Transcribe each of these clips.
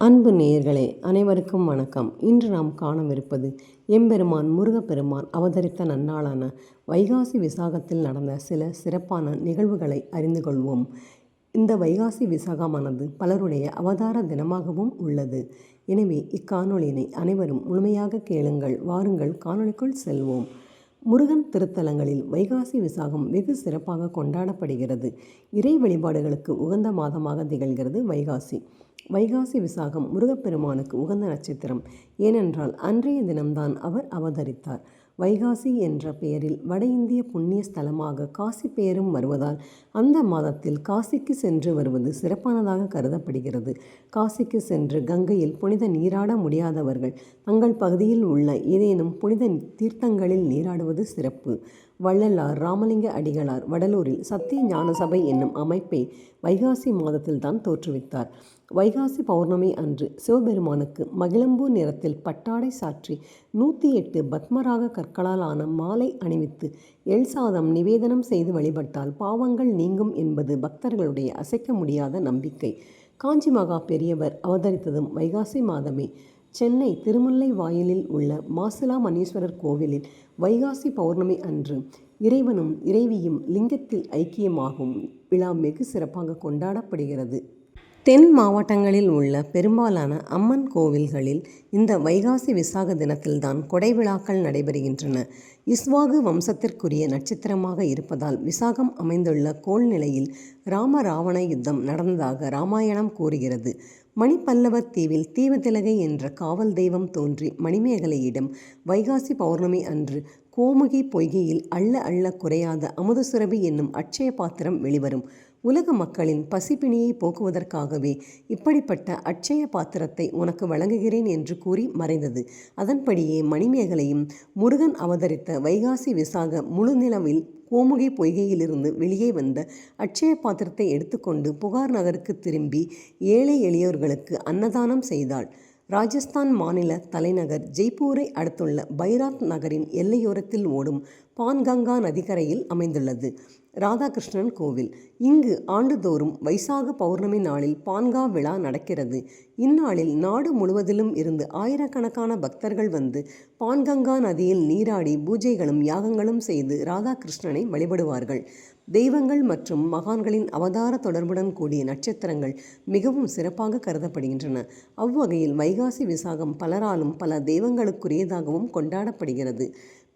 அன்பு நேயர்களே அனைவருக்கும் வணக்கம். இன்று நாம் காணவிருப்பது எம்பெருமான் முருகப்பெருமான் அவதரித்த நன்னாளான வைகாசி விசாகத்தில் நடந்த சில சிறப்பான நிகழ்வுகளை அறிந்து கொள்வோம். இந்த வைகாசி விசாகமானது பலருடைய அவதார தினமாகவும் உள்ளது. எனவே இக்காணொளியினை அனைவரும் முழுமையாக கேளுங்கள் வாருங்கள் காணொளிக்குள் செல்வோம். முருகன் திருத்தலங்களில் வைகாசி விசாகம் வெகு சிறப்பாக கொண்டாடப்படுகிறது. இறை வழிபாடுகளுக்கு உகந்த மாதமாக திகழ்கிறது வைகாசி. வைகாசி விசாகம் முருகப்பெருமானுக்கு உகந்த நட்சத்திரம். ஏனென்றால் அன்றைய தினம்தான் அவர் அவதரித்தார். வைகாசி என்ற பெயரில் வட இந்திய புண்ணிய ஸ்தலமாக காசி பெயரும் வருவதால் அந்த மாதத்தில் காசிக்கு சென்று வருவது சிறப்பானதாக கருதப்படுகிறது. காசிக்கு சென்று கங்கையில் புனித நீராட முடியாதவர்கள் தங்கள் பகுதியில் உள்ள ஏதேனும் புனித தீர்த்தங்களில் நீராடுவது சிறப்பு. வள்ளலார் ராமலிங்க அடிகளார் வடலூரில் சத்திய ஞான சபை என்னும் அமைப்பை வைகாசி மாதத்தில் தான் தோற்றுவித்தார். வைகாசி பௌர்ணமி அன்று சிவபெருமானுக்கு மகிழம்பூ நிறத்தில் பட்டாடை சாற்றி நூற்றி எட்டு பத்மராக கற்களால் ஆன மாலை அணிவித்து எள் சாதம் நிவேதனம் செய்து வழிபட்டால் பாவங்கள் நீங்கும் என்பது பக்தர்களுடைய அசைக்க முடியாத நம்பிக்கை. காஞ்சி மகா பெரியவர் அவதரித்ததும் வைகாசி மாதமே சென்னை திருமுல்லை வாயிலில் உள்ள மாசிலா மணீஸ்வரர் கோவிலில் வைகாசி பௌர்ணமி அன்று இறைவனும் இறைவியும் லிங்கத்தில் ஐக்கியமாகும் விழா வெகு சிறப்பாக கொண்டாடப்படுகிறது. தென் மாவட்டங்களில் உள்ள பெரும்பாலான அம்மன் கோவில்களில் இந்த வைகாசி விசாக தினத்தில்தான் கொடை விழாக்கள் நடைபெறுகின்றன. இஸ்வாகு வம்சத்திற்குரிய நட்சத்திரமாக இருப்பதால் விசாகம் அமைந்துள்ள கோள் நிலையில் ராம ராவண யுத்தம் நடந்ததாக ராமாயணம் கூறுகிறது. மணிப்பல்லவர் தீவில் தீவதிலகை என்ற காவல் தெய்வம் தோன்றி மணிமேகலையிடம் வைகாசி பௌர்ணமி அன்று கோமுகி பொய்கையில் அள்ள அள்ள குறையாத அமுதசுரபி என்னும் அட்சய பாத்திரம் வெளிவரும். உலக மக்களின் பசிப்பிணியை போக்குவதற்காகவே இப்படிப்பட்ட அட்சய பாத்திரத்தை உனக்கு வழங்குகிறேன் என்று கூறி மறைந்தது. அதன்படியே மணிமேகலையும் முருகன் அவதரித்த வைகாசி விசாக முழு நிலவில் கோமுகை பொய்கையிலிருந்து வெளியே வந்த அட்சய பாத்திரத்தை எடுத்துக்கொண்டு புகார் நகருக்கு திரும்பி ஏழை எளியோர்களுக்கு அன்னதானம் செய்தாள். ராஜஸ்தான் மாநில தலைநகர் ஜெய்ப்பூரை அடுத்துள்ள பைராத் நகரின் எல்லையோரத்தில் ஓடும் பான்கங்கா நதிக்கரையில் அமைந்துள்ளது. ராதாகிருஷ்ணன் கோவில். இங்கு ஆண்டுதோறும் வைசாக பௌர்ணமி நாளில் பான்கா விழா நடக்கிறது. இந்நாளில் நாடு முழுவதிலும் இருந்து ஆயிரக்கணக்கான பக்தர்கள் வந்து பான்கங்கா நதியில் நீராடி பூஜைகளும் யாகங்களும் செய்து ராதாகிருஷ்ணனை வழிபடுவார்கள். தெய்வங்கள் மற்றும் மகான்களின் அவதார தொடர்புடன் கூடிய நட்சத்திரங்கள் மிகவும் சிறப்பாக கருதப்படுகின்றன. அவ்வகையில் வைகாசி விசாகம் பலராலும் பல தெய்வங்களுக்குரியதாகவும் கொண்டாடப்படுகிறது.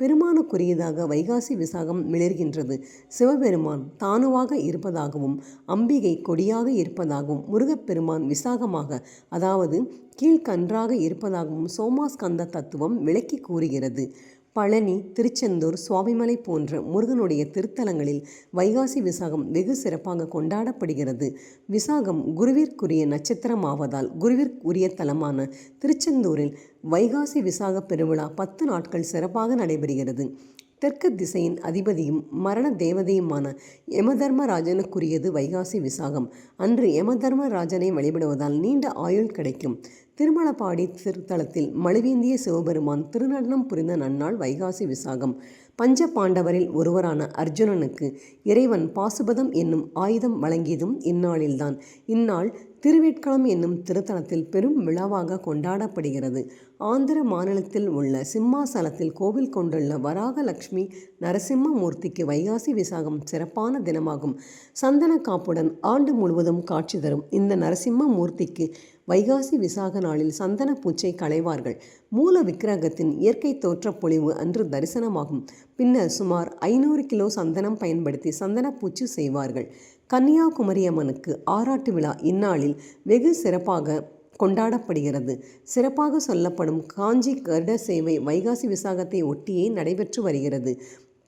பெருமானுக்குரியதாக வைகாசி விசாகம் மிளர்கின்றது. சிவபெருமான் தானுவாக இருப்பதாகவும் அம்பிகை கொடியாக இருப்பதாகவும் முருகப்பெருமான் விசாகமாக அதாவது கீழ்கன்றாக இருப்பதாகவும் சோமாஸ்கந்த தத்துவம் விளக்கி கூறுகிறது. பழனி திருச்செந்தூர் சுவாமிமலை போன்ற முருகனுடைய திருத்தலங்களில் வைகாசி விசாகம் வெகு சிறப்பாக கொண்டாடப்படுகிறது. விசாகம் குருவிற்குரிய நட்சத்திரமாவதால் குருவிற்குரிய தலமான திருச்செந்தூரில் வைகாசி விசாக பெருவிழா பத்து நாட்கள் சிறப்பாக நடைபெறுகிறது. தெற்கு திசையின் அதிபதியும் மரண தேவதையுமான யமதர்மராஜனுக்குரியது வைகாசி விசாகம். அன்று யமதர்மராஜனை வழிபடுவதால் நீண்ட ஆயுள் கிடைக்கும். திருமலப்பாடி திருத்தலத்தில் மழுவேந்திய சிவபெருமான் திருநடனம் புரிந்த நன்னாள் வைகாசி விசாகம். பஞ்ச பாண்டவரில் ஒருவரான அர்ஜுனனுக்கு இறைவன் பாசுபதம் என்னும் ஆயுதம் வழங்கியதும் இந்நாளில்தான். இந்நாள் திருவேட்களம் என்னும் திருத்தலத்தில் பெரும் விழாவாக கொண்டாடப்படுகிறது. ஆந்திர மாநிலத்தில் உள்ள சிம்மாசலத்தில் கோவில் கொண்டுள்ள வராகலட்சுமி நரசிம்மமூர்த்திக்கு வைகாசி விசாகம் சிறப்பான தினமாகும். சந்தன காப்புடன் ஆண்டு முழுவதும் காட்சி தரும் இந்த நரசிம்ம மூர்த்திக்கு வைகாசி விசாக நாளில் சந்தன பூச்சை களைவார்கள். மூல விக்கிரகத்தின் இயற்கை தோற்றப்பொழிவு அன்று தரிசனமாகும். பின்னர் சுமார் ஐநூறு கிலோ சந்தனம் பயன்படுத்தி சந்தனப்பூச்சி செய்வார்கள். கன்னியாகுமரி அம்மனுக்கு ஆராட்டு விழா இந்நாளில் வெகு சிறப்பாக கொண்டாடப்படுகிறது. சிறப்பாக சொல்லப்படும் காஞ்சி கருட சேவை வைகாசி விசாகத்தை ஒட்டியே நடைபெற்று வருகிறது.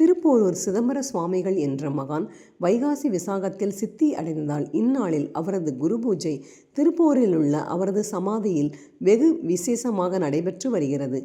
திருப்போரூர் சிதம்பர சுவாமிகள் என்ற மகான் வைகாசி விசாகத்தில் சித்தி அடைந்ததால் இந்நாளில் அவரது குரு பூஜை திருப்போரில் உள்ள அவரது சமாதியில் வெகு விசேஷமாக நடைபெற்று வருகிறது.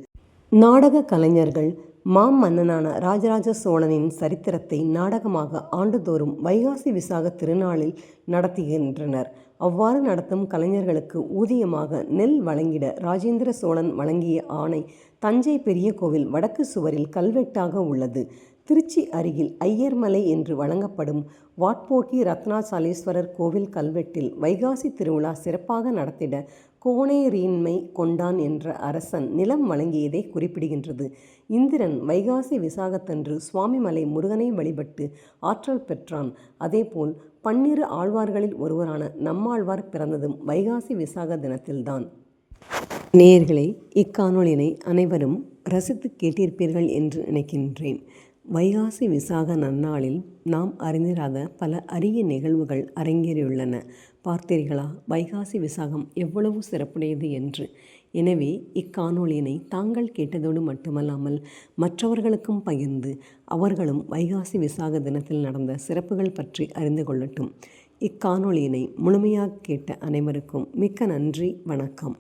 நாடக கலைஞர்கள் மாமன்னனான ராஜராஜ சோழனின் சரித்திரத்தை நாடகமாக ஆண்டுதோறும் வைகாசி விசாக திருநாளில் நடத்துகின்றனர். அவ்வாறு நடத்தும் கலைஞர்களுக்கு ஊதியமாக நெல் வழங்கிட ராஜேந்திர சோழன் வழங்கிய ஆணை தஞ்சை பெரிய கோவில் வடக்கு சுவரில் கல்வெட்டாக உள்ளது. திருச்சி அருகில் ஐயர்மலை என்று வழங்கப்படும் வாட்போக்கி ரத்னாசாலேஸ்வரர் கோவில் கல்வெட்டில் வைகாசி திருவிழா சிறப்பாக நடத்திட கோணேரீன்மை கொண்டான் என்ற அரசன் நிலம் வழங்கியதை குறிப்பிடுகின்றது. இந்திரன் வைகாசி விசாகத்தன்று சுவாமிமலை முருகனை வழிபட்டு ஆற்றல் பெற்றான். அதேபோல் பன்னிரு ஆழ்வார்களில் ஒருவரான நம்மாழ்வார் பிறந்ததும் வைகாசி விசாக தினத்தில்தான். நேயர்களே இக்காணொளியினை அனைவரும் ரசித்துக் கேட்டிருப்பீர்கள் என்று நினைக்கின்றேன். வைகாசி விசாக நன்னாளில் நாம் அறிந்திராத பல அரிய நிகழ்வுகள் அரங்கேறியுள்ளன. பார்த்தீர்களா வைகாசி விசாகம் எவ்வளவு சிறப்புடையது என்று. எனவே இக்காணொளியினை தாங்கள் கேட்டதோடு மட்டுமல்லாமல் மற்றவர்களுக்கும் பகிர்ந்து அவர்களும் வைகாசி விசாக தினத்தில் நடந்த சிறப்புகள் பற்றி அறிந்து கொள்ளட்டும். இக்காணொளியினை முழுமையாக கேட்ட அனைவருக்கும் மிக்க நன்றி வணக்கம்.